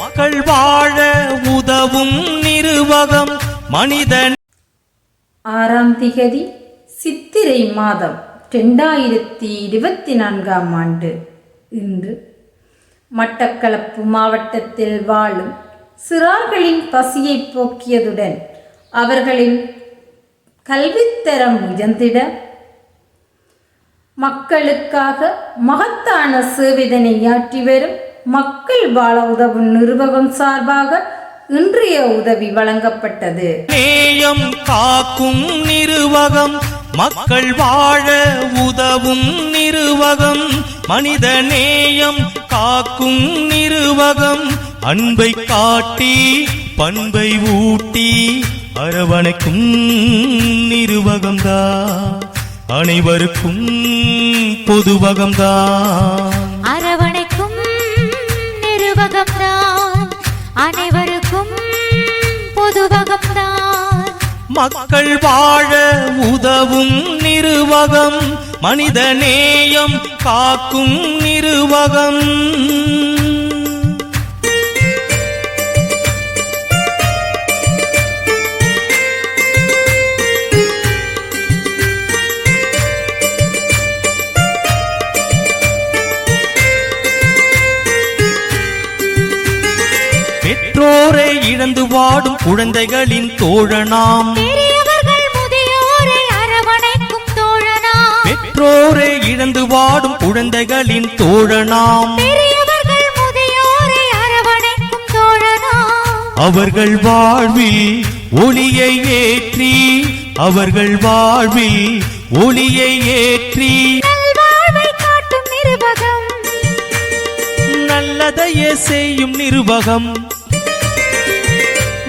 மக்கள் வாழ உதவும் நிர்வகம் மனிதன். ஆறாம் திகதி சித்திரை மாதம் இரண்டாயிரத்தி இருபத்தி நான்காம் ஆண்டு. இன்று மட்டக்களப்பு மாவட்டத்தில் வாழும் சிறார்களின் பசியை போக்கியதுடன் அவர்களின் கல்வித்தரம் உயர்ந்திட மக்களுக்காக மகத்தான சேவிதனை ஆற்றி வரும் மக்கள் வாழ உதவும் நிர்வாகம் சார்பாக இன்றைய உதவி வழங்கப்பட்டது. நேயம் காக்கும் நிருவகம் மக்கள் வாழ உதவும் நிருவகம். மனித நேயம் காக்கும் நிருவகம் அன்பை காட்டி பண்பை ஊட்டி அரவணைக்கும் நிருவகம்தான். அனைவருக்கும் பொதுவகம்தான் அனைவருக்கும் பொதுவகம்தான் மக்கள் வாழ உதவும் நிருவகம் மனித நேயம் காக்கும் நிருவகம். பெற்றோரை இழந்து வாடும் குழந்தைகளின் தோழனாம். பெற்றோரை இழந்து வாடும் குழந்தைகளின் தோழனாம். அவர்கள் வாழ்வில் ஒளியை ஏற்றி அவர்கள் வாழ்வில் ஒளியை ஏற்றி. நல்லதையே செய்யும் நிர்வகம்.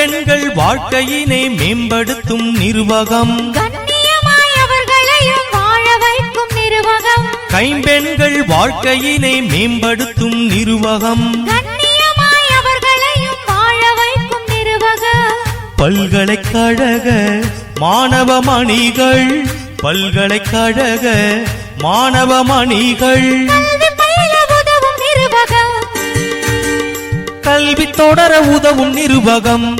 கைம்பெண்கள் வாழ்க்கையினை மேம்படுத்தும் நிர்வகம். கைம்பெண்கள் வாழ்க்கையினை மேம்படுத்தும் நிர்வகம். கண்ணியமாய் அவர்களையும் வாழ வைக்கும் நிருவகம். பல்கலைக்கழக மாணவ மணிகள். பல்கலைக்கழக மாணவ மணிகள். கல்வி தொடர உதவும் நிர்வகம்.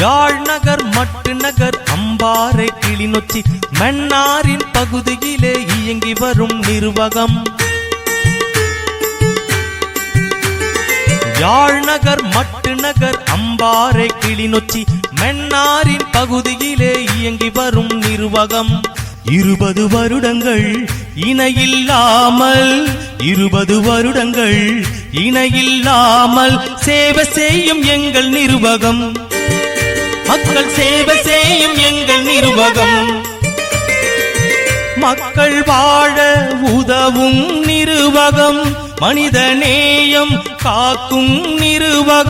யாழ் நகர் மட்டு நகர் அம்பாறை கிளிநொச்சி மன்னாரின் பகுதியிலே இயங்கி வரும் நிர்வாகம். யாழ் நகர் மட்டு நகர் அம்பாறை கிளிநொச்சி மன்னாரின் பகுதியிலே இயங்கி வரும் நிர்வாகம். இருபது வருடங்கள் இணையில்லாமல் இருபது வருடங்கள் இணையில்லாமல் சேவை செய்யும் எங்கள் நிர்வாகம். மக்கள் சேவை செய்யும் எங்கள் நிர்வாகம். மக்கள் வாழ உதவும் நிர்வாகம். மனித நேயம் காக்கும் நிர்வாகம்.